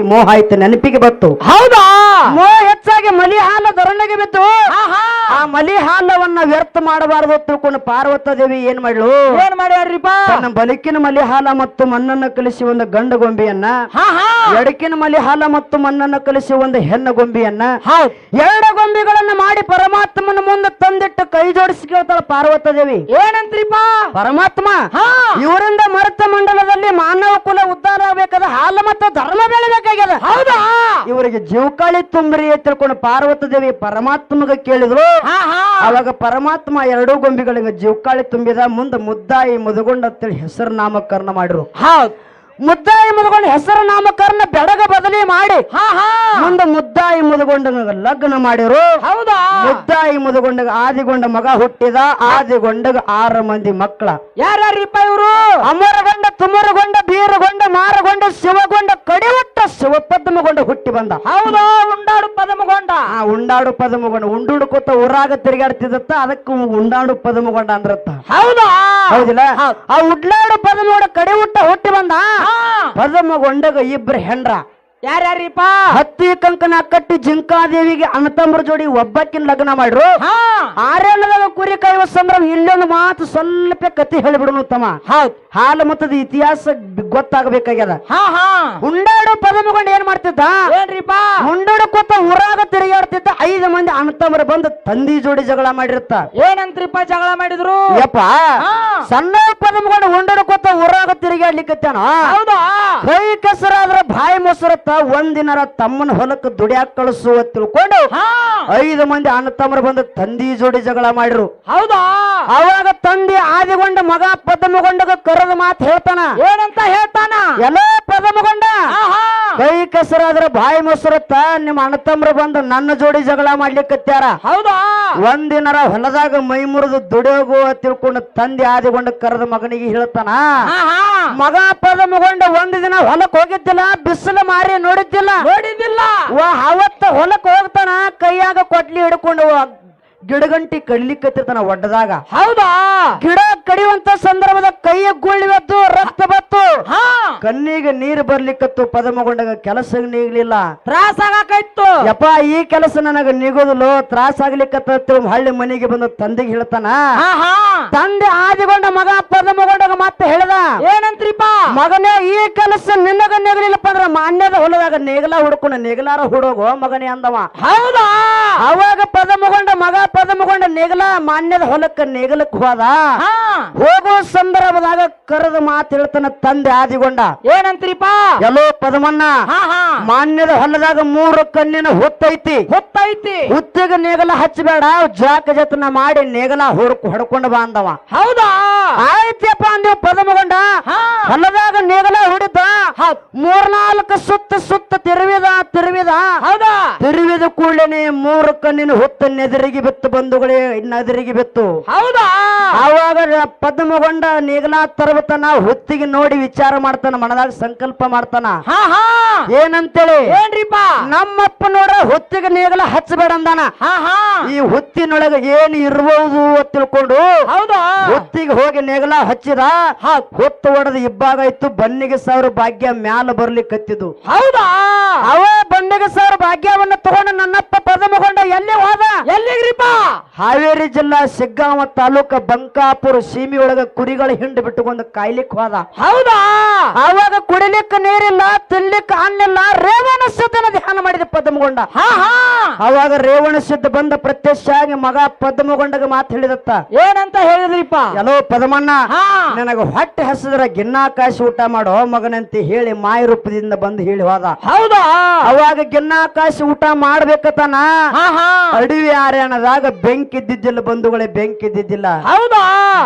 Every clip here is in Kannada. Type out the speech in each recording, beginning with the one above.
ಮೋಹ ಆಯ್ತು ನೆನಪಿಗೆ ಬಂತು. ಹೌದಾ? ಮೋಹ ಹೆಚ್ಚಾಗಿ ಮಲಿ ಹಾಲ ದೊರಣೆಗೆ ಬಿತ್ತು. ಆ ಮಲಿ ಹಾಲವನ್ನ ವ್ಯರ್ಥ ಮಾಡಬಾರದು ತಿಳ್ಕೊಂಡು ಪಾರ್ವತ ದೇವಿ ಏನ್ ಮಾಡ್ಲು? ಏನ್ ಮಾಡ್ಯಾರ್ರಿಪ್ಪ? ತನ್ನ ಬಲಿಕಿನ ಮಲಿ ಹಾಲ ಮತ್ತು ಮಣ್ಣನ್ನ ಕಲಿಸಿ ಒಂದು ಗಂಡ ಗೊಂಬೆಯನ್ನ ಎಡಕಿನ ಮಲಿ ಹಾಲ ಮತ್ತು ಮಣ್ಣನ್ನ ಕಲಿಸಿ ಒಂದು ಹೆಣ್ಣ ಗೊಂಬೆಯನ್ನ ಎರಡು ಗೊಂಬೆಗಳನ್ನ ಮಾಡಿ ಪರಮಾತ್ಮನ ಮುಂದೆ ತಂದಿಟ್ಟು ಕೈ ಜೋಡಿಸಿ ಕೇಳ್ತಾಳ ಪಾರ್ವತ ದೇವಿ. ಏನಂತ್ರಿಪ್ಪ? ಪರಮಾತ್ಮ ಹಾ! ಇವರಿಂದ ಮರತ ಮಂಡಲದಲ್ಲಿ ಮಾನವ ಕುಲ ಉದ್ಧಾರ ಆಗಬೇಕಾದ ಹಾಲು ಮತ್ತು ಧರ್ಮ ಬೆಳಿಬೇಕಾಗ್ಯದ. ಹೌದಾ? ಇವರಿಗೆ ಜೀವಕಾಳಿ ತುಂಬ್ರಿ ತಿಳ್ಕೊಂಡು ಪಾರ್ವತ ದೇವಿ ಪರಮಾತ್ಮಗ ಕೇಳಿದ್ರು. ಹಾ ಹಾ. ಅವಾಗ ಪರಮಾತ್ಮ ಎರಡೂ ಗೊಂಬೆಗಳಿಗೆ ಜೀವಕಾಳಿ ತುಂಬಿದ ಮುಂದೆ ಮುದ್ದಾಯಿ ಮುದುಗೊಂಡ ಅಂತೇಳಿ ಹೆಸರು ನಾಮಕರಣ ಮಾಡಿರು ಹೌದ್. ಮುದ್ದಾಯಿ ಮುದುಗೊಂಡ ಹೆಸರು ನಾಮಕರಣ ಬೆಡಗ ಬದಲಿ ಮಾಡಿ ಹಾ ಹಾ. ಮುಂದೆ ಮುದ್ದಾಯಿ ಮುದುಗೊಂಡ ಲಗ್ನ ಮಾಡಿರು. ಹೌದಾ? ಮುದ್ದಾಯಿ ಮುದುಗೊಂಡಗ ಆದಿಗೊಂಡ ಮಗ ಹುಟ್ಟಿದ ಆದಿಗೊಂಡಗ ಆರು ಮಂದಿ ಮಕ್ಕಳ. ಯಾರ್ಯಾರಿಪ್ಪ ಇವರು? ಅಮರಗೊಂಡ ತುಮರಗೊಂಡ ಬೀರಗೊಂಡ ಮಾರಗೊಂಡ ಶಿವಗೊಂಡ ಕಡಿವಟ್ಟ ಶಿವಪದ್ಮಗೊಂಡ ಹುಟ್ಟಿ ಬಂದ. ಹೌದಾ? ಉಂಡಾಡು ಪದಮಗೊಂಡ. ಆ ಉಂಡಾಡು ಪದಮಗೊಂಡ ಕೂತ ಊರಾಗ ತಿರುಗಾಡ್ತಿದತ್ತ ಅದಕ್ಕೆ ಉಂಡಾಡು ಪದಮಗೊಂಡ ಅಂದ್ರತ್ತ. ಹೌದಾ? ಹೌದಿಲ್ಲ? ಹೌದ್. ಆ ಉಡ್ಲಾಡು ಕಡೆ ಹುಟ್ಟ ಹುಟ್ಟಿ ಬಂದ? ಹಾ. ಪದಮಗೊಂಡಗ ಇಬ್ರು ಹೆಂಡ್ರ. ಯಾರ್ಯಾರಿಪ್ಪ? ಹತ್ತಿ ಕಂಕನ ಕಟ್ಟಿ ಜಿಂಕಾದೇವಿಗೆ ಅಣ್ಣತಮ್ಮರ ಜೋಡಿ ಒಬ್ಬಕ್ಕಿನ ಲಗ್ನ ಮಾಡ್ರು. ಹಾ. ಆರೇಳದಾಗ ಕುರಿ ಕಾಯುವ ಸಂದರ್ಭ ಇಲ್ಲೊಂದು ಮಾತು ಸ್ವಲ್ಪ ಕತಿ ಹೇಳಿಬಿಡೋಣ ತಮ್ಮ ಹೌದ್. ಹಾಲು ಮತ್ತದ ಇತಿಹಾಸ ಗೊತ್ತಾಗಬೇಕಾಗ್ಯದ. ಹಾ ಹಾ. ಉಂಡಾಡು ಪದಮಗೊಂಡ ಏನ್ ಮಾಡ್ತಿದ್ದ? ಏನ್ರಿಪ್ಪ? ಕೊತ್ತ ಊರಾಗ ತಿರುಗಾಡ್ತಿದ್ದ ಐದು ಮಂದಿ ಅಣ್ಣತಮ್ಮರ ಬಂದು ತಂದಿ ಜೋಡಿ ಜಗಳ ಮಾಡಿರ್ತ ಏನಂತ್ರಿಪ್ಪ ಜಗಳ ಮಾಡಿದ್ರು? ಯಪ್ಪ. ಸಣ್ಣ ಪದಮಗೊಂಡು ಉಂಡಡ್ಕೋತ ಊರಾಗ ತಿರುಗಾಡ್ಲಿಕ್ಕೆ ಹೌದಾ? ಕೈ ಕೆಸರಾದ್ರ ಬಾಯಿ ಮೊಸರತ್ತ. ಒಂದಿನರ ತಮ್ಮನ ಹೊಲಕ್ಕೆ ದುಡಿಯಾಕ ಕಳಿಸುವ ತಿಳ್ಕೊಂಡು ಐದು ಮಂದಿ ಅಣ್ಣ ತಮ್ಮ ಬಂದು ತಂದಿ ಜೋಡಿ ಜಗಳ ಮಾಡಿರು. ಹೌದಾ? ಅವಾಗ ತಂದಿ ಆದಿಗೊಂಡ ಮಗ ಪದಮಗೊಂಡಗ ಕರೆದ ಮಾತು ಹೇಳ್ತಾನ. ಏನಂತ ಹೇಳ್ತಾನ? ಎಲ್ಲ ಪದಮಗೊಂಡ. ಕೈ ಕೆಸರಾದ್ರ ಬಾಯಿ ಮೊಸರತ್ತ ನಿಮ್ಮ ಅಣ್ಣತಮ್ರ ಬಂದು ನನ್ನ ಜೋಡಿ ಜಗಳ ಮಾಡ್ಲಿಕ್ಕತ್ಯಾರ? ಹೌದಾ? ಒಂದಿನರ ಹೊಲದಾಗ ಮೈ ಮುರಿದು ದುಡಿಯೋಗು ತಿಳ್ಕೊಂಡು ತಂದೆ ಆದಿಗೊಂಡ ಕರೆದ ಮಗನಿಗೆ ಹೇಳ್ತಾನ ಮಗ ಪದ ಮಗ ಪದಮಗೊಂಡ ಒಂದು ದಿನ ಹೊಲಕ್ ಹೋಗಿದ್ದಿಲ್ಲ ಬಿಸಿಲು ಮಾರಿ ನೋಡಿದ್ದಿಲ್ಲ. ನೋಡಿದ್ದಿಲ್ಲ. ವಾ ಅವತ್ತ ಹೊಲಕ್ ಹೋಗ್ತಾನ ಕೈಯಾಗ ಕೊಟ್ಲಿ ಹಿಡ್ಕೊಂಡು ಗಿಡಗಂಟಿ ಕಡಿಲಿಕ್ಕತ್ತಿರ್ತಾನ ಒಡ್ಡದಾಗ ಹೌದಾ? ಗಿಡ ಕಡಿಯುವಂತ ಸಂದರ್ಭದ ಕೈಯ ಗುಳ್ಳಿವತ್ತು ರಕ್ತ ಬತ್ತು. ಹಾ. ಕಣ್ಣಿಗೆ ನೀರು ಬರ್ಲಿಕ್ಕತ್ತು ಪದಮಗೊಂಡಾಗ ಕೆಲಸ ನೀಗ್ಲಿಲ್ಲ. ತ್ರಾಸ ಆಗಾಕೈತು ಯಪ್ಪ ಈ ಕೆಲಸ ನನಗ ನಿಗೋದಿಲ್ಲ ತ್ರಾಸ ಆಗ್ಲಿಕ್ಕತ್ತ ಹಳ್ಳಿ ಮನೆಗೆ ಬಂದು ತಂದೆಗೆ ಹೇಳ್ತಾನ? ತಂದೆ ಆದಿಗೊಂಡ ಮಗ ಪದಮಗೊಂಡಾಗ ಮತ್ತೆ ಹೇಳ್ದ? ಏನಂತ್ರಿಪ್ಪ? ಮಗನೇ ಈ ಕೆಲಸ ನಿನ್ನಗ ನೆಗಲಿಲ್ಲಪ್ಪ ಅಂದ್ರ ಮಾನ್ಯದ ಹೊಲದಾಗ ನೇಗಲ ಹುಡ್ಕೊಂಡು ನೇಗಲಾರ ಹುಡೋಗೋ ಮಗನೇ ಅಂದವ. ಹೌದಾ? ಅವಾಗ ಪದಮಗೊಂಡ ಮಗ ಪದಮಗೊಂಡ ನೇಗಲ ಮಾನ್ಯದ ಹೊಲಕ್ಕ ನೇಗಲಕ್ಕೆ ಹೋದ. ಹೋಗೋ ಸಂದರ್ಭದಾಗ ಕರೆದ ಮಾತು ಹೇಳ್ತಾನ ತಂದೆ ಆದಿಗೊಂಡ. ಏನಂತ್ರಿಪ ಎಲ್ಲೋ ಹಾ ಮಾನ್ಯದ ಹೊಲದಾಗ ಮೂರು ಕಣ್ಣಿನ ಹೊತ್ತೈತಿ. ಹೊತ್ತೈತಿ. ಹುತ್ತಿಗೆ ನೇಗಲ ಹಚ್ಚಬೇಡ ಜಾಕ ಜತನ ಮಾಡಿ ನೇಗಲ ಹುಡ್ಕು ಹೊಡ್ಕೊಂಡು ಬಾಂದವ ಹೌದಾ? ಆಯ್ತಪ್ಪ ಅಂದೇವ್ ಪದಮಗೊಂಡ ಹೊಲದಾಗ ನೇಗಲ ಹೊಡಿತ. ಮೂರ್ನಾಲ್ಕ ಮೂರ್ನಾಲ್ಕು ಸುತ್ತ ಸುತ್ತ ತಿರುವಿದ ತಿರುವಿದ. ಹೌದಾ? ತಿರುವಿದ ಕೂಡಲೇ ಮೂರು ಕಣ್ಣಿನ ಹುತ್ತ ನೆದರಿಗೆ ಬಿತ್ತು ಬಂಧುಗಳೇ ನೆದರಿಗೆ ಬಿತ್ತು. ಹೌದಾ? ಆವಾಗ ಪದ್ಮಗೊಂಡ ನೀಗನಾಥ್ ತರಬತನ ಹೊತ್ತಿಗೆ ನೋಡಿ ವಿಚಾರ ಮಾಡ್ತಾನ ಮನದಾಗ ಸಂಕಲ್ಪ ಮಾಡ್ತಾನ. ಹಾ ಹಾ. ಏನಂತೇಳಿ? ಏನ್ರಿಪ್ಪ? ನಮ್ಮಪ್ಪ ನೋಡ್ರ ಹೊತ್ತಿಗೆ ನೇಗಲ ಹಚ್ಚಬೇಡ ಅಂದಾನ. ಈ ಹೊತ್ತಿನೊಳಗ ಏನ್ ಇರ್ಬೋದು ಅಂತ ತಿಳ್ಕೊಂಡು ಹೌದಾ? ಹೊತ್ತಿಗೆ ಹೋಗಿ ನೇಗಲ ಹಚ್ಚಿದ. ಹೊತ್ತು ಹೊಡೆದ ಇಬ್ಬಾಗ ಇತ್ತು ಬನ್ನಿಗೆ ಸಾವಿರ ಭಾಗ್ಯ ಮ್ಯಾಲ ಬರ್ಲಿಕ್ಕತ್ತಿದ್ದು. ಹೌದಾ? ಅವ ಬನ್ನಿಗೆ ಸಾವಿರ ಭಾಗ್ಯವನ್ನ ತಗೊಂಡು ನನ್ನಪ್ಪ ಪದಮಗೊಂಡ ಎಲ್ಲಿ ಹೋದ? ಎಲ್ಲಿಗ್ರಿಪ್ಪ? ಹಾವೇರಿ ಜಿಲ್ಲಾ ಸಿಗ್ಗಾಂವ ತಾಲೂಕ ಬಂಕಾಪುರ ಸೀಮಿ ಒಳಗ ಕುರಿಗಳ ಹಿಂಡು ಬಿಟ್ಟುಕೊಂಡು ಕಾಯ್ಲಿಕ್ ಹೋದ. ಹೌದಾ? ಅವಾಗ ಕುಡಿಲಿಕ್ಕೆ ನೀರಿಲ್ಲ ತಿನ್ಲಿಕ್ಕೆ ಅನ್ನಿಲ್ಲ ರೇವಣ ಸಿದ್ಧನ ಧ್ಯಾನ ಮಾಡಿದ ಪದ್ಮಗೊಂಡ. ಹಾ ಹಾ. ಅವಾಗ ರೇವಣ ಸಿದ್ಧ ಬಂದ ಪ್ರತ್ಯಕ್ಷ ಆಗಿ ಮಗ ಪದ್ಮಗೊಂಡಗ ಮಾತು ಹೇಳಿದತ್ತ. ಏನಂತ ಹೇಳಿದ್ರಿಪ್ಪ? ಎಲ್ಲೋ ಪದಮಣ್ಣ ಹಾ. ನನಗ ಹೊಟ್ಟೆ ಹಸಿದ್ರ ಗಿನ್ನಾಕಾಶ ಊಟ ಮಾಡೋ ಮಗನಂತೆ ಹೇಳಿ ಮಾಯ ರೂಪದಿಂದ ಬಂದು ಹೇಳಿ ಹೋದ. ಹೌದಾ? ಅವಾಗ ಗಿನ್ನಾಕಾಶ ಊಟ ಮಾಡ್ಬೇಕತನ. ಅಡವಿ ಆರ್ಯಾಣದಾಗ ಬೆಂಕಿ ಇದ್ದಿದ್ದಿಲ್ಲ ಬಂಧುಗಳೇ ಬೆಂಕಿ ಇದ್ದಿದ್ದಿಲ್ಲ. ಹೌದಾ?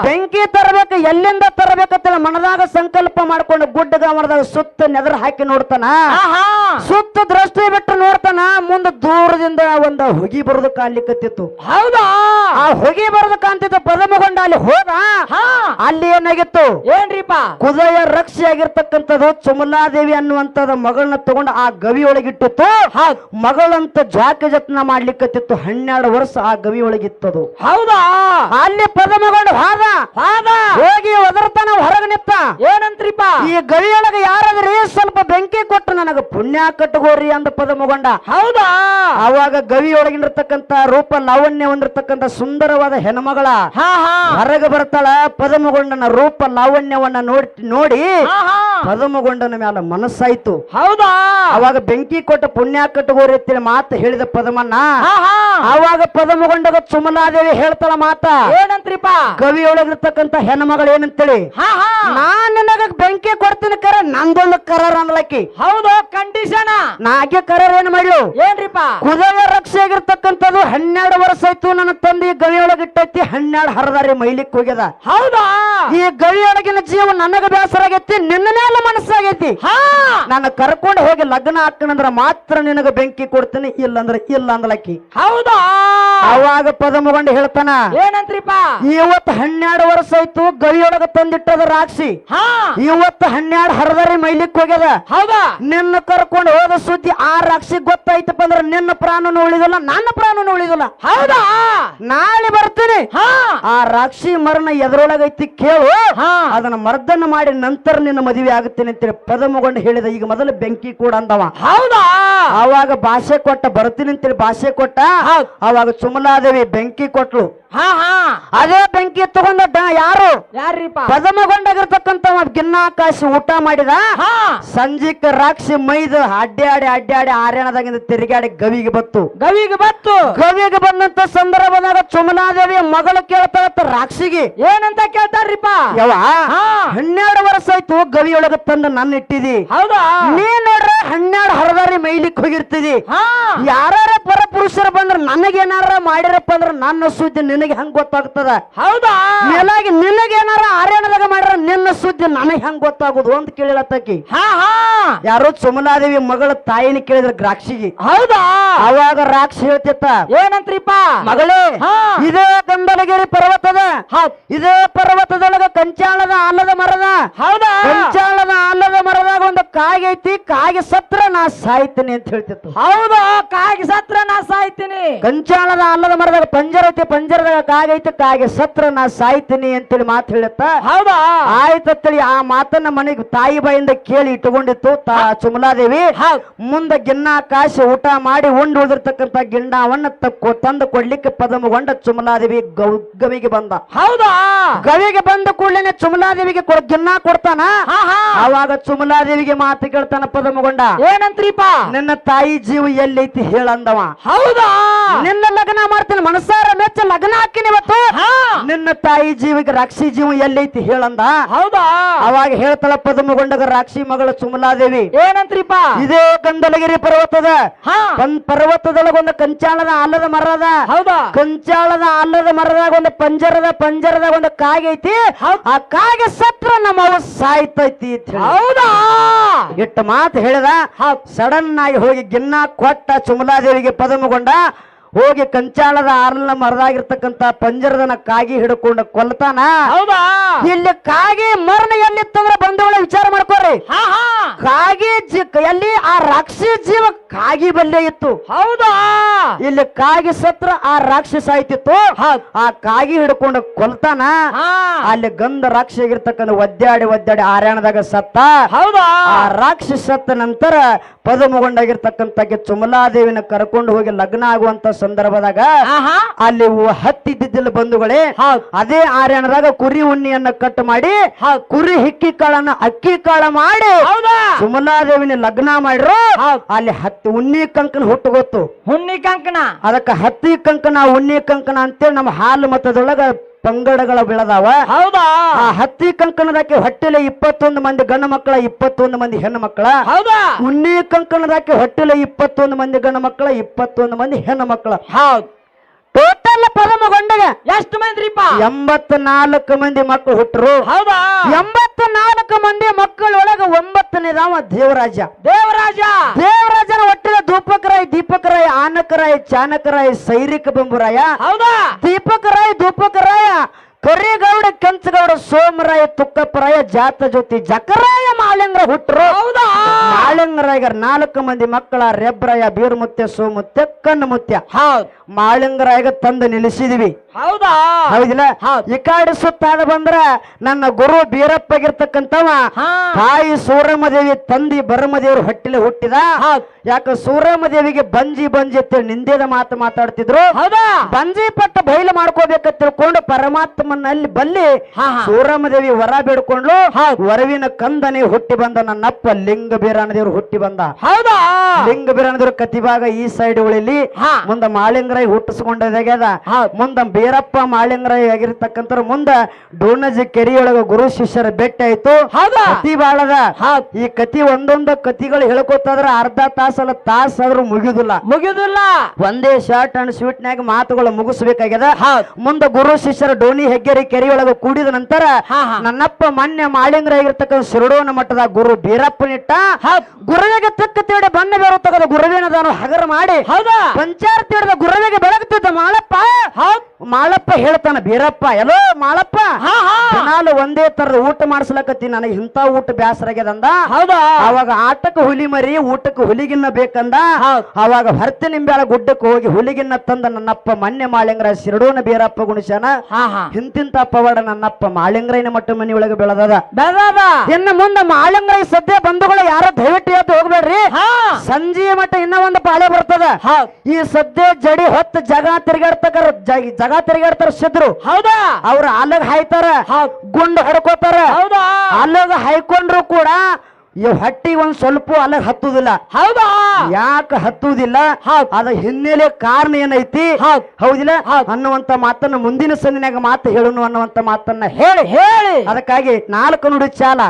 ಬೆಂಕಿ ತರಬೇಕು ಎಲ್ಲಿಂದ ತರಬೇಕತ್ತಿಲ್ಲ ಮನದಾಗ ಸಂಕಲ್ಪ ಮಾಡ್ಕೊಂಡು ಗುಡ್ಡ ಗಾಮರದಾಗ ಸುತ್ತ ನೆದರ್ ಹಾಕಿ ನೋಡ್ತಾನ. ಹಾ ಹಾ. ಸುತ್ತ ದೃಷ್ಟಿ ಬಿಟ್ಟು ನೋಡ್ತಾನ ಮುಂದ ದೂರದಿಂದ ಒಂದು ಹೊಗಿ ಬರೋದು ಕಾಣ್ಲಿಕ್ಕತ್ತಿತ್ತು ಹೌದಾ? ಆ ಹೊಗೆ ಬರೋದು ಕಾಣ್ತಿತ್ತು ಪದಮಗೊಂಡ ಅಲ್ಲಿ ಹೋದ ಹಾ. ಅಲ್ಲಿ ಏನಾಗಿತ್ತು? ಏನ್ರಿಪ್ಪ? ಕುದಯ ರಕ್ಷೆ ಆಗಿರ್ತಕ್ಕಂಥದ್ದು ಚುಮಲಾದೇವಿ ಅನ್ನುವಂಥದ್ದು ಮಗಳನ್ನ ತಗೊಂಡು ಆ ಗವಿ ಒಳಗಿಟ್ಟಿತ್ತು ಮಗಳಂತ ಜಾಕ ಜತ್ನ ಮಾಡ್ಲಿಕ್ಕತ್ತಿತ್ತು ಹನ್ನೆರಡು ವರ್ಷ ಆ ಗವಿ ಒಳಗಿತ್ತದು ಹೌದಾ? ಅಲ್ಲಿ ಪದಮಗೊಂಡು ಹಾದ. ಹಾದ? ಹೋಗಿ ಒದರ್ತಾನ ಹೊರಗೆ ನಿತ್ತ. ಏನಂತ್ರಿಪ್ಪ? ಈ ಗವಿಯೊಳಗೆ ಯಾರಾದ್ರೆ ಸ್ವಲ್ಪ ಬೆಂಕಿ ಕೊಟ್ಟು ನನಗೆ ಪುಣ್ಯ ಕಟ್ಟಗೋರಿ ಅಂದ ಪದಮಗೊಂಡ ಹೌದಾ? ಅವಾಗ ಗವಿಯೊಳಗಿನಿರ್ತಕ್ಕಂತ ರೂಪ ಲಾವಣ್ಯ ಹೊಂದಿರತಕ್ಕಂತ ಸುಂದರವಾದ ಹೆಣ್ಮಗಳ ಹೊರಗೆ ಬರ್ತಾಳ ಪದಮಗೊಂಡನ ರೂಪ ಲಾವಣ್ಯವನ್ನ ನೋಡಿ ನೋಡಿ ಪದಮಗೊಂಡನ ಮ್ಯಾಲ ಮನಸ್ಸಾಯ್ತು. ಹೌದಾ? ಅವಾಗ ಬೆಂಕಿ ಕೊಟ್ಟ ಪುಣ್ಯ ಕಟ್ಟಗೋರಿ ಮಾತು ಹೇಳಿದ ಪದಮನ್ನ ಅವಾಗ ಪದಮಗೊಂಡಗ ಸುಮನಾದೇವಿ ಹೇಳ್ತಾಳ ಮಾತ. ಏನಂತ್ರಿಪ? ಗವಿಯೊಳಗಿರ್ತಕ್ಕಂತ ಹೆಣ್ಮಗಳು ಏನಂತೇಳಿ ನಾನ್ ನಿನಗ ಬೆಂಕಿ ಕೊಡ್ತೀನಿ ಕರ ನಂದೊಂದು ಕರಾರ ಅನ್ಲಕ್ಕಿ ಹೌದು. ಕಂಡೀಷನ್? ನಾಗೆ ಕರರ್ ಏನ್ ಮಾಡ್ಲು? ಏನ್ರಿಪ್ಪ ಕುದುರೆ ರಕ್ಷೆ ಆಗಿರ್ತಕ್ಕಂಥದ್ದು ಹನ್ನೆರಡು ವರ್ಷ ಆಯ್ತು ನನ್ನ ತಂದೆ ಗವಿಯೊಳಗೆ ಇಟ್ಟೈತಿ ಹನ್ನೆರಡು ಹರದಾರಿ ಮೈಲಿಕ್ ಹೋಗ್ಯದ. ಹೌದಾ? ಈ ಗವಿಯೊಳಗಿನ ಜೀವ ನನಗ ಬೇಸರ ಆಗೈತಿ ನಿನ್ನ ಮೇಲೆ ಮನಸ್ಸಾಗೈತಿ. ಹಾ! ನಾನು ಕರ್ಕೊಂಡು ಹೋಗಿ ಲಗ್ನ ಹಾಕನಂದ್ರ ಮಾತ್ರ ನಿನಗ ಬೆಂಕಿ ಕೊಡ್ತೀನಿ ಇಲ್ಲಂದ್ರ ಇಲ್ಲ ಅಂದ್ಲಕ್ಕಿ. ಹೌದಾ? ಅವಾಗ ಪದಮಗೊಂಡು ಹೇಳ್ತಾನ ಏನಂತ್ರಿಪ್ಪ ಇವತ್ತು ಹನ್ನೆರಡು ವರ್ಷ ಆಯ್ತು ಗವಿಯೊಳಗ ತಂದಿಟ್ಟದ ರಾಕ್ಷಿ. ಹಾ! ಇವತ್ತು ಹನ್ನೆರಡು ಹರದಾರಿ ಮೈಲಿಕ್ ಹೋಗ್ಯದ. ಹೌದಾ? ನಿನ್ನ ಕರ್ಕೊಂಡು ಹೋದ ಸುದ್ದಿ ಆ ರಾಕ್ಷಿ ಗೊತ್ತಾಯ್ತಪ್ಪ ಅಂದ್ರೆ ನಿನ್ನ ಪ್ರಾಣನು ಉಳಿದಿಲ್ಲ ನನ್ನ ಪ್ರಾಣನು ಉಳಿದಿಲ್ಲ. ಹೌದಾ? ನಾಳೆ ಬರ್ತೀನಿ. ಹಾ. ಆ ರಾಕ್ಷಿ ಮರಣ ಎದರೊಳಗೈತಿ ಕೇಳು. ಹಾ. ಅದನ್ನ ಮರ್ದನ ಮಾಡಿ ನಂತರ ನಿನ್ನ ಮದುವೆ ಆಗುತ್ತೇನೆ ಅಂತೇಳಿ ಪದಮಗೊಂಡು ಹೇಳಿದ ಈಗ ಮೊದಲು ಬೆಂಕಿ ಕೂಡ ಅಂದವ. ಹೌದಾ? ಆವಾಗ ಭಾಷೆ ಕೊಟ್ಟ ಬರ್ತೀನಿ ಅಂತೇಳಿ ಭಾಷೆ ಕೊಟ್ಟ. ಅವಾಗ ಸುಮಲಾದೇವಿ ಬೆಂಕಿ ಕೊಟ್ಲು. ಹಾ ಹಾ. ಅದೇ ಬೆಂಕಿ ತಗೊಂಡ ಯಾರು? ಪದಮಗೊಂಡಾಗಿರ್ತಕ್ಕಂತ ಗಿನ್ನಾಕಾಶಿ ಊಟ ಮಾಡಿದ ಹಾ. ಸಂಜಿಕ್ ರಾಕ್ಷಿ ಮೈದು ಅಡ್ಡಾಡಿ ಅಡ್ಡಾಡಿ ಆರ್ಯಾಣದಾಗಿಂದ ತಿರುಗಾಡಿ ಗವಿಗೆ ಬತ್ತು. ಗವಿಗೆ ಬತ್ತು. ಗವಿಗೆ ಬಂದಂತ ಸಂದರ್ಭದಾಗ ಚುಮನಾದೇವಿ ಮಗಳು ಕೇಳ್ತಾಳತ್ತ ರಾಕ್ಷಿಗೆ. ಏನಂತ ಕೇಳ್ತಾರ್ರಿಪ್ಪ? ಯವ ಹಾ. ಹನ್ನೆರಡು ವರ್ಷ ಆಯ್ತು ಗವಿಯೊಳಗ ತಂದು ನನ್ನ ಇಟ್ಟಿದಿ. ಹೌದಾ? ನೀ ನೋಡ್ರ ಹನ್ನೆರಡು ಹರದಾರಿ ಹೋಗಿರ್ತಿದಿ ಹಾ. ಯಾರ ಪರ ಪುರುಷರು ಬಂದ್ರ ನನಗೇನಾರ ಮಾಡಿರಪ್ಪ ಅಂದ್ರ ನನ್ನ ಸುದ್ದಿ ನಿನಗೆ ಹೆಂಗ್ ಗೊತ್ತಾಗ್ತದ? ಹೌದಾ? ಮೇಲಾಗಿ ನಿನಗೇನಾರ ಆರ್ಯಾಣದಾಗ ಮಾಡ್ರ ನಿನ್ನ ಸುದ್ದಿ ನನಗೆ ಹೆಂಗ್ ಗೊತ್ತಾಗುದು ಅಂತ ಕೇಳಿಲತ್ತಕಿ ಹಾ ಹಾ. ಯಾರೋ ಸುಮಲಾದೇವಿ ಮಗಳ ತಾಯಿನ ಕೇಳಿದ್ರ ದ್ರಾಕ್ಷಿಗೆ. ಹೌದಾ? ಅವಾಗ ರಾಕ್ಷಿ ಹೇಳ್ತಿತ್ತ ಏನಂತ್ರಿಪ್ಪ? ಮಗಳೇ. ಇದೇ ಗಂಬಲಗಿರಿ ಪರ್ವತದ ಇದೇ ಪರ್ವತದೊಳಗ ಕಂಚಾಳದ ಆಲದ ಮರದ ಹೌದಾ? ಕಂಚಾಳದ ಆಲದ ಮರದಾಗ ಒಂದು ಕಾಗೆ ಐತಿ ಕಾಗೆ ಸತ್ರ ನಾ ಸಾಯ್ತೀನಿ ಅಂತ ಹೇಳ್ತಿತ್ತು. ಹೌದಾ? ಕಾಗೆ ಸತ್ರ ನಾ ಸಾಯ್ತೀನಿ. ಕಂಚಾಳದ ಆಲದ ಮರದಾಗ ಪಂಜರ ಐತಿ ಪಂಜರದಾಗ ಕಾಗೆ ಐತಿ ಕಾಗೆ ಸತ್ರ ನಾ ಸಾಯ್ತೀನಿ ಅಂತೇಳಿ ಮಾತು ಹೇಳುತ್ತ. ಹೌದಾ? ಆಯ್ತತ್ತಳಿ ಆ ಮಾತನ್ನ ಮನೆಗೆ ತಾಯಿ ಬಾಯಿಂದ ಕೇಳಿ ಇಟ್ಟುಕೊಂಡಿತ್ತು ತಾ ಚುಮಲಾದೇವಿ ಹೌದ್ ಮುಂದೆ ಗಿನ್ನ ಕಾಶಿ ಊಟ ಮಾಡಿ ಉಂಡು ಉಳಿದಿರ್ತಕ್ಕಂಥ ಗಿಂಡಾವನ್ನ ತಕ್ಕೋ ತಂದು ಕೊಡ್ಲಿಕ್ಕೆ ಪದಮಗೊಂಡ ಚುಮಲಾದೇವಿ ಗವಿಗೆ ಬಂದ. ಹೌದಾ? ಗವಿಗೆ ಬಂದ ಕೂಡಲೇ ಚುಮಲಾದೇವಿಗೆ ಕೊಡ್ ಗಿನ್ನ ಕೊಡ್ತಾನ? ಅವಾಗ ಚುಮಲಾದೇವಿಗೆ ಮಾತು ಕೇಳ್ತಾನ ಪದಮಗೊಂಡ. ಏನಂತ್ರಿಪ್ಪ ನಿನ್ನ ತಾಯಿ ಜೀವ ಎಲ್ಲೈತಿ ಹೇಳಂದವ. ಹೌದಾ? ನಿನ್ನ ಲಗ್ನ ಮಾಡ್ತೀನಿ. ಮನಸಾರ ಮೆಚ್ಚ ಲಗ್ನ ಹಾಕಿನಿ ಇವತ್ತು. ಹಾ. ನಿನ್ನ ತಾಯಿ ಜೀವಿಗೆ ರಾಕ್ಷಿ ಜೀವ ಎಲ್ಲೈತಿ ಹೇಳಂದ? ಹೌದಾ? ಅವಾಗ ಹೇಳ್ತಾಳ ಪದ್ಮಗೊಂಡಾಗ ರಾಕ್ಷಿ ಮಗಳ ಸುಮಲಾದೇವಿ. ಏನಂತ್ರಿಪ್ಪ? ಇದೇ ಕಂದಲಗಿರಿ ಪರ್ವತದ. ಹಾ. ಒಂದ್ ಪರ್ವತದೊಳಗ ಒಂದು ಕಂಚಾಳದ ಆಲದ ಮರದ. ಹೌದಾ? ಕಂಚಾಳದ ಅಲ್ಲದ ಮರದಾಗ ಒಂದು ಪಂಜರದ ಪಂಜರದ ಒಂದು ಕಾಗೆ ಐತಿ. ಆ ಕಾಗೆ ಸತ್ರ ನಮ್ಮ ಅವ ಸಾಯ್ತೈತಿ. ಹೌದಾ? ಇಟ್ಟ ಮಾತು ಹೇಳಿದ? ಸಡನ್ ಆಗಿ ಹೋಗಿ ಗಿನ್ನ ಕೊಟ್ಟ ಸುಮಲಾದೇವಿಗೆ ಪದಮಗೊಂಡ ಹೋಗಿ ಕಂಚಾಳದ ಆಲದ ಮರದಾಗಿರ್ತಕ್ಕಂತ ಪಂಜರದನ ಕಾಗಿ ಹಿಡ್ಕೊಂಡು ಕೊಲ್ತಾನ? ಹೌದಾ? ಇಲ್ಲಿ ಕಾಗಿ ಮರಣ ಎಲ್ಲಿತ್ತಂದ್ರ ಬಂಧುಗಳ ವಿಚಾರ ಮಾಡ್ಕೋರಿ ಕಾಗಿ ಎಲ್ಲಿ ಆ ರಾಕ್ಷಿ ಜೀವ ಕಾಗಿ ಬಲ್ಲೆ ಇತ್ತು. ಹೌದಾ? ಇಲ್ಲಿ ಕಾಗಿ ಸತ್ರ ಆ ರಾಕ್ಷಸ ಆಯ್ತಿತ್ತು. ಆ ಕಾಗಿ ಹಿಡ್ಕೊಂಡು ಕೊಲ್ತಾನ. ಅಲ್ಲಿ ಗಂಧ ರಾಕ್ಷಿ ಆಗಿರ್ತಕ್ಕಂಥ ಒದ್ದಾಡಿ ಒದ್ದಾಡಿ ಆರ್ಯಾಣದಾಗ ಸತ್ತ. ಹೌದಾ? ಆ ರಾಕ್ಷಸ ಸತ್ತ ನಂತರ ಪದಮಗೊಂಡಾಗಿರ್ತಕ್ಕಂಥ ಚುಮಲಾದೇವಿನ ಕರ್ಕೊಂಡು ಹೋಗಿ ಲಗ್ನ ಆಗುವಂತ ಸಂದರ್ಭದಾಗ ಅಲ್ಲಿ ಹತ್ತಿದ್ದಿದ್ದಿಲ್ಲ ಬಂಧುಗಳೇ. ಅದೇ ಆರ್ಯಾಣದಾಗ ಕುರಿ ಉಣ್ಣಿಯನ್ನ ಕಟ್ ಮಾಡಿ. ಕುರಿ ಹಿಕ್ಕಿ ಕಾಳನ್ನ ಅಕ್ಕಿ ಕಾಳ ಮಾಡಿ ಹೌದಾ? ಸುಮಲಾದೇವಿನ ಲಗ್ನ ಮಾಡ್ರು. ಅಲ್ಲಿ ಹತ್ತಿ ಉಣ್ಣಿ ಕಂಕನ ಹುಟ್ಟು ಗೊತ್ತು ಹುಣ್ಣಿ ಕಂಕಣ. ಅದಕ್ಕೆ ಹತ್ತಿ ಕಂಕಣ ಉಣ್ಣಿ ಕಂಕಣ ಅಂತೇಳಿ ನಮ್ಮ ಹಾಲು ಮತದೊಳಗ ಪಂಗಡಗಳ ಬೆಳೆದಾವ. ಹೌದಾ? ಆ ಹತ್ತಿ ಕಂಕಣದಾಕೆ ಹೊಟ್ಟೆಲೆ ಇಪ್ಪತ್ತೊಂದು ಮಂದಿ ಗಂಡು ಮಕ್ಕಳ ಇಪ್ಪತ್ತೊಂದು ಮಂದಿ ಹೆಣ್ಣು ಮಕ್ಕಳ. ಹೌದಾ? ಉಣ್ಣಿ ಕಂಕಣದಾಕೆ ಹೊಟ್ಟೆಲೆ ಇಪ್ಪತ್ತೊಂದು ಮಂದಿ ಗಂಡು ಮಕ್ಕಳ ಇಪ್ಪತ್ತೊಂದು ಮಂದಿ ಹೆಣ್ಣು ಮಕ್ಕಳ. ಹೌದ್. ಟೋಟಲ್ ಪದಮಗೊಂಡಗ ಎಷ್ಟು ಮಂದ್ರಿಪ್ಪ? ಎಂಬತ್ನಾಲ್ಕು ಮಂದಿ ಮಕ್ಕಳು ಹುಟ್ಟರು ಹೌದಾ? ಎಂಬತ್ನಾಲ್ಕು ಮಂದಿ ಮಕ್ಕಳೊಳಗ ಒಂಬತ್ತನೇದಾವ ದೇವರಾಜ. ದೇವರಾಜ? ದೇವರಾಜನ ಒಟ್ಟಿನ ದೂಪಕರಾಯ್ ದೀಪಕರಾಯ್ ಆನಕರಾಯ್ ಚಾನಕರಾಯ್ ಸೈರಿಕ ಬೆಂಬುರಾಯ. ಹೌದಾ? ದೀಪಕರಾಯ್ ದೂಪಕರಾಯ ಕರಿಗೌಡ ಕೆಂಚಗೌಡ ಸೋಮರಾಯ ತುಕ್ಕಪ್ಪರಾಯ ಜಾತ ಜ್ಯೋತಿ ಜಕರಾಯ ಮಾಲಿಂಗ್ರ ಹುಟ್ಟರು ಹೌದಾ? ಮಾಳಿಂಗರಾಯಗರ ನಾಲ್ಕು ಮಂದಿ ಮಕ್ಕಳ ರೆಬ್ರಾಯ ಬೀರ್ಮುತ್ಯ ಸೋಮುತ್ಯ ಕಣ್ಣು ಮುತ್ಯ ಹೌದ್. ಮಾಳಿಂಗರಾಯಗ ತಂದು ನಿಲ್ಲಿಸಿದ್ವಿ. ಹೌದಾ? ಹೌದಿಲ್ಲ? ಈ ಕಾಡಿ ಸುತ್ತಾದ ಬಂದ್ರ ನನ್ನ ಗುರು ಬೀರಪ್ಪಗಿರ್ತಕ್ಕಂಥವ ಹಾ. ತಾಯಿ ಸೂರಮ್ಮದೇವಿ ತಂದಿ ಬರಮದೇವರು ಹೊಟ್ಟಿಲೆ ಹುಟ್ಟಿದ. ಯಾಕ ಸೂರಮ್ಮದೇವಿಗೆ ಬಂಜಿ ಬಂಜಿ ಅಂತ ನಿಂದೇದ ಮಾತು ಮಾತಾಡ್ತಿದ್ರು. ಹೌದಾ? ಬಂಜಿ ಪಟ್ಟ ಬಯಲು ಮಾಡ್ಕೋಬೇಕಂತ ತಿಳ್ಕೊಂಡು ಪರಮಾತ್ಮನಲ್ಲಿ ಬಲ್ಲಿ. ಸೂರಮ್ಮದೇವಿ ವರ ಬೇಡ್ಕೊಂಡ್ಲು. ವರವಿನ ಕಂದನೆ ಹುಟ್ಟಿ ಬಂದ ನನ್ನಪ್ಪ ಲಿಂಗ ಬೀರಾಣದೇವ್ರು ಹುಟ್ಟಿ ಬಂದ. ಹೌದಾ? ಲಿಂಗ ಬೀರಾಣದೇವ್ರ ಕತಿಭಾಗ ಈ ಸೈಡ್ ಉಳಿಲಿ. ಮುಂದೆ ಮುಂದ ಮಾಳಿಂಗರಾಯಿ ಹುಟ್ಟಿಸ್ಕೊಂಡದ. ಮುಂದ ಬೀರಪ್ಪ ಮಾಳಿಂಗರಾಯಿ ಆಗಿರ್ತಕ್ಕಂಥ ಮುಂದ ಡೋಣಜಿ ಕೆರಿಯೊಳಗ ಗುರು ಶಿಷ್ಯರ ಭೇಟಿ ಆಯ್ತು. ಕತಿ ಬಾಳದ ಈ ಕತಿ ಒಂದೊಂದು ಕತಿಗಳು ಹೇಳ್ಕೊತಾದ್ರ ಅರ್ಧ ತಾಸಲ್ಲ ತಾಸ ಆದ್ರೂ ಮುಗಿದಿಲ್ಲ ಮುಗಿದಿಲ್ಲ ಒಂದೇ ಶಾರ್ಟ್ ಅಂಡ್ ಸ್ವೀಟ್ನ್ಯಾಗ ಮಾತುಗಳು ಮುಗಿಸ್ಬೇಕಾಗ್ಯದ. ಮುಂದ ಗುರು ಶಿಷ್ಯರ ಡೋಣಿ ಹೆಗ್ಗೆರಿ ಕೆರೆಯೊಳಗ ಕೂಡಿದ ನಂತರ. ನನ್ನಪ್ಪ ಮಾನ್ಯ ಮಾಳಿಂಗ್ರ ಆಗಿರ್ತಕ್ಕಂಥ ಶಿರಡೋನ ಮಠದ ಗುರು ಬೀರಪ್ಪನಿಟ್ಟ. ಗುರುವಿಗೆ ತಕ್ಕ ತೇಡ ಬಣ್ಣ ಬೇರು ತಗದ ಗುರುವಿನ ಹಗರ ಮಾಡಿ ಹೌದಾ? ಪಂಚಾರ್ತಿ ಹಿಡಿದ ಬೆಳಗುತ್ತಿದ್ದ ಬೆಳಗ್ತಿದ್ದ ಮಾಳಪ್ಪ ಮಾಳಪ್ಪ ಹೇಳ್ತಾನ ಬೀರಪ್ಪ ಎಲ್ಲೋ ಮಾಳಪ್ಪ ಹಾ ಹಾ. ದಿನಾಲು ಒಂದೇ ತರದ ಊಟ ಮಾಡಿಸ್ಲಕತ್ತಿ ನನಗೆ ಇಂಥ ಊಟ ಬ್ಯಾಸರ ಆಗ್ಯದಂದ ಹೌದಾ? ಅವಾಗ ಆಟಕ್ಕೆ ಹುಲಿ ಮರಿ ಊಟಕ್ಕೆ ಹುಲಿಗಿನ್ನ ಬೇಕಂದ. ಅವಾಗ ಹರ್ತಿ ನಿಂಬ್ಯಾಳ ಗುಡ್ಡಕ್ಕೆ ಹೋಗಿ ಹುಲಿಗಿನ್ನ ತಂದ ನನ್ನಪ್ಪ ಮನ್ನೆ ಮಾಳಿಂಗ್ರ ಸಿರಡೋನ ಬೀರಪ್ಪ ಗುಣಶನ. ಹಾ ಹಾ. ಹಿಂತಿಂತ ಪವಾಡ ನನ್ನಪ್ಪ ಮಾಳಿಂಗ್ರೈನ ಮಟ್ಟ ಮನಿ ಒಳಗೆ ಬೆಳೆದದ? ಇನ್ನು ಮುಂದೆ ಮಾಳಿಂಗ್ರೈ ಸದ್ಯ ಬಂಧುಗಳು ಯಾರ ದಯವಿಟ್ಟು ಎದ್ದು ಹೋಗ್ಬೇಡ್ರಿ. ಹಾ. ಸಂಜೆಯ ಮಟ್ಟ ಇನ್ನ ಒಂದು ಪಾಳೆ ಬರ್ತದ. ಈ ಸದ್ಯ ಜಡಿ ಹೊತ್ತು ಜಗ ತಿರುಗಾಡ್ತಕಾರ ಜಗ ತಿರುಗಾಡ್ತಾರ ಸಿದ್ರು. ಹೌದಾ? ಅವ್ರ ಅಲ್ಲಗ ಹಾಯ್ತಾರ. ಗುಂಡು ಹೊಡ್ಕೋತಾರ. ಹೌದಾ? ಅಲ್ಲಗ ಹಾಯ್ಕೊಂಡ್ರು ಕೂಡ ಈ ಹೊಟ್ಟಿ ಒಂದ್ ಸ್ವಲ್ಪ ಅಲ್ಲಗ ಹತ್ತುದಿಲ್ಲ. ಹೌದಾ? ಯಾಕ ಹತ್ತುವುದಿಲ್ಲ ಅದ ಹಿನ್ನೆಲೆ ಕಾರಣ ಏನೈತಿ? ಹೌದ್. ಹೌದಿಲ್ಲ? ಅನ್ನುವಂತ ಮಾತನ್ನ ಮುಂದಿನ ಸಂದಿನಾಗ ಮಾತು ಹೇಳುನು ಅನ್ನುವಂತ ಮಾತನ್ನ ಹೇಳಿ. ಹೇಳಿ. ಅದಕ್ಕಾಗಿ ನಾಲ್ಕು ನುಡಿ ಚಾಲ.